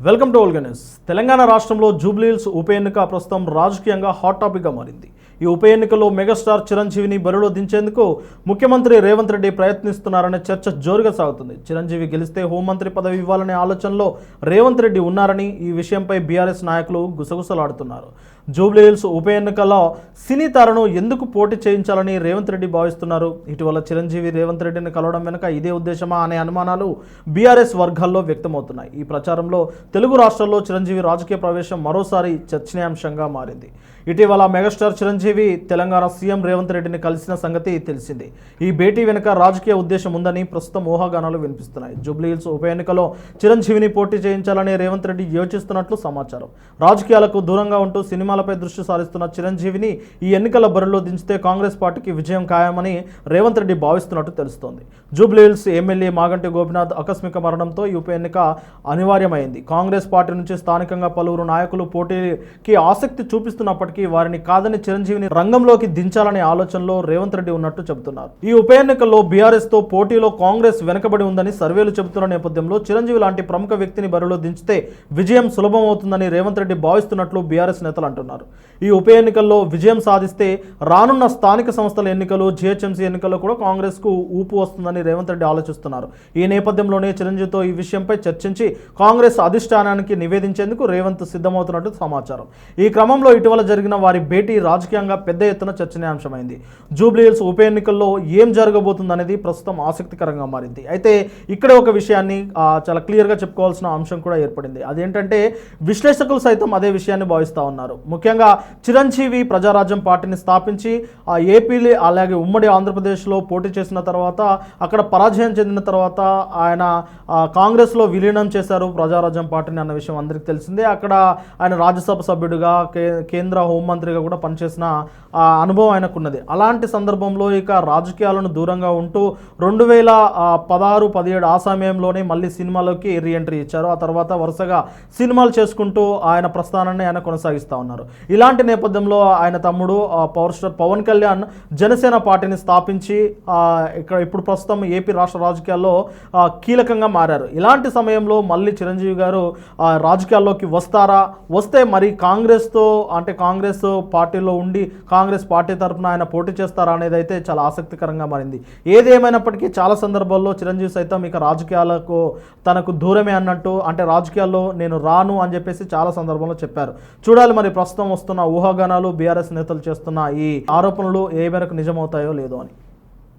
Welcome to Olga Telangana రాష్ట్రంలో జూబ్లీహిల్స్ ఉప ఎన్నిక ప్రస్తుతం రాజకీయంగా హాట్ టాపిక్గా మారింది. ఈ ఉప ఎన్నికలో మెగాస్టార్ చిరంజీవిని బరిలో దించేందుకు ముఖ్యమంత్రి రేవంత్ రెడ్డి ప్రయత్నిస్తున్నారనే చర్చ జోరుగా సాగుతుంది. చిరంజీవి గెలిస్తే హోంమంత్రి పదవి ఇవ్వాలనే ఆలోచనలో రేవంత్ రెడ్డి ఉన్నారని ఈ విషయంపై బీఆర్ఎస్ నాయకులు గుసగుసలాడుతున్నారు. జూబ్లీహిల్స్ ఉప ఎన్నికల్లో సినీ తారను ఎందుకు పోటీ చేయించాలని రేవంత్ రెడ్డి భావిస్తున్నారు? ఇటీవల చిరంజీవి రేవంత్ రెడ్డిని కలవడం వెనుక ఇదే ఉద్దేశమా అనే అనుమానాలు బీఆర్ఎస్ వర్గాల్లో వ్యక్తమవుతున్నాయి. ఈ ప్రచారంలో తెలుగు రాష్ట్రాల్లో చిరంజీవి రాజకీయ ప్రవేశం మరోసారి చర్చనీయాంశంగా మారింది. ఇటీవల మెగాస్టార్ చిరంజీవి తెలంగాణ సీఎం రేవంత్ రెడ్డిని కలిసిన సంగతి తెలిసింది. ఈ భేటీ వెనుక రాజకీయ ఉద్దేశం ఉందని ప్రస్తుతం ఊహాగానాలు వినిపిస్తున్నాయి. జూబ్లీహిల్స్ ఉప ఎన్నికలో చిరంజీవిని పోటీ చేయించాలని రేవంత్ రెడ్డి యోచిస్తున్నట్లు సమాచారం. రాజకీయాలకు దూరంగా ఉంటూ సినిమాలపై దృష్టి సారిస్తున్న చిరంజీవిని ఈ ఎన్నికల బరిలో దించితే కాంగ్రెస్ పార్టీకి విజయం ఖాయమని రేవంత్ రెడ్డి భావిస్తున్నట్టు తెలుస్తోంది. జూబ్లీహిల్స్ ఎమ్మెల్యే మాగంటి గోపినాథ్ ఆకస్మిక మరణంతో ఈ ఉప ఎన్నిక అనివార్యమైంది. కాంగ్రెస్ పార్టీ నుంచి స్థానికంగా పలువురు నాయకులు పోటీకి ఆసక్తి చూపిస్తున్నప్పటికీ వారిని కాదని చిరంజీవి చిరంజీవిని రంగంలోకి దించాలనే ఆలోచనలో రేవంత్ రెడ్డి ఉన్నట్టు చెబుతున్నారు. ఈ ఉప ఎన్నికల్లో బీఆర్ఎస్తో పోటీలో కాంగ్రెస్ వెనుకబడి ఉందని సర్వేలు చెబుతున్న నేపథ్యంలో చిరంజీవి లాంటి ప్రముఖ వ్యక్తిని బరిలో దించితే విజయం సులభమవుతుందని రేవంత్ రెడ్డి భావిస్తున్నట్లు బీఆర్ఎస్ నేతలు అంటున్నారు. ఈ ఉప ఎన్నికల్లో విజయం సాధిస్తే రానున్న స్థానిక సంస్థల ఎన్నికలు జిహెచ్ఎంసీ ఎన్నికల్లో కూడా కాంగ్రెస్కు ఊపు వస్తుందని రేవంత్ రెడ్డి ఆలోచిస్తున్నారు. ఈ నేపథ్యంలోనే చిరంజీవితో ఈ విషయంపై చర్చించి కాంగ్రెస్ అధిష్టానానికి నివేదించేందుకు రేవంత్ సిద్ధమవుతున్నట్టు సమాచారం. ఈ క్రమంలో ఇటీవల జరిగిన వారి భేటీ రాజకీయంగా పెద్ద ఎత్తున చర్చనీయాంశమైంది. జూబ్లీహిల్స్ ఉప ఎన్నికల్లో ఏం జరగబోతుందనేది ప్రస్తుతం ఆసక్తికరంగా మారింది. అయితే ఇక్కడే ఒక విషయాన్ని చాలా క్లియర్గా చెప్పుకోవాల్సిన అంశం కూడా ఏర్పడింది. అదేంటంటే విశ్లేషకులు సైతం అదే విషయాన్ని భావిస్తూ ఉన్నారు. ముఖ్యంగా చిరంజీవి ప్రజారాజ్యం పార్టీని స్థాపించి ఆ ఏపీలో అలాగే ఉమ్మడి ఆంధ్రప్రదేశ్లో పోటీ చేసిన తర్వాత అక్కడ పరాజయం చెందిన తర్వాత ఆయన కాంగ్రెస్లో విలీనం చేశారు ప్రజారాజ్యం పార్టీని అన్న విషయం అందరికీ తెలిసిందే. అక్కడ ఆయన రాజ్యసభ సభ్యుడిగా కేంద్ర హోంమంత్రిగా కూడా పనిచేసిన అనుభవం ఆయనకున్నది. అలాంటి సందర్భంలో ఇక రాజకీయాలను దూరంగా ఉంటూ రెండు వేల పదహారు పదిహేడు ఆ సమయంలోనే మళ్ళీ సినిమాలోకి రీఎంట్రీ ఇచ్చారు. ఆ తర్వాత వరుసగా సినిమాలు చేసుకుంటూ ఆయన ప్రస్థానాన్ని ఆయన కొనసాగిస్తూ ఉన్నారు. ఇలాంటి నేపథ్యంలో ఆయన తమ్ముడు పవర్ స్టార్ పవన్ కళ్యాణ్ జనసేన పార్టీని స్థాపించి ఇక్కడ ఇప్పుడు ప్రస్తుతం ఏపీ రాష్ట్ర రాజకీయాల్లో కీలకంగా మారారు. ఇలాంటి సమయంలో మళ్ళీ చిరంజీవి గారు ఆ, రాజకీయాల్లోకి వస్తారా? వస్తే మరి కాంగ్రెస్తో అంటే కాంగ్రెస్ పార్టీలో ఉండి కాంగ్రెస్ పార్టీ తరఫున ఆయన పోటీ చేస్తారా అనేది అయితే చాలా ఆసక్తికరంగా మారింది. ఏది ఏమైనప్పటికీ చాలా సందర్భాల్లో చిరంజీవి సైతం ఇక రాజకీయాలకు తనకు దూరమే అన్నట్టు అంటే రాజకీయాల్లో నేను రాను అని చెప్పేసి చాలా సందర్భంలో చెప్పారు. చూడాలి మరి ప్రస్తుతం వస్తున్న ఊహాగానాలు బీఆర్ఎస్ నేతలు చేస్తున్న ఈ ఆరోపణలు ఏ మేరకు నిజమవుతాయో లేదో అని.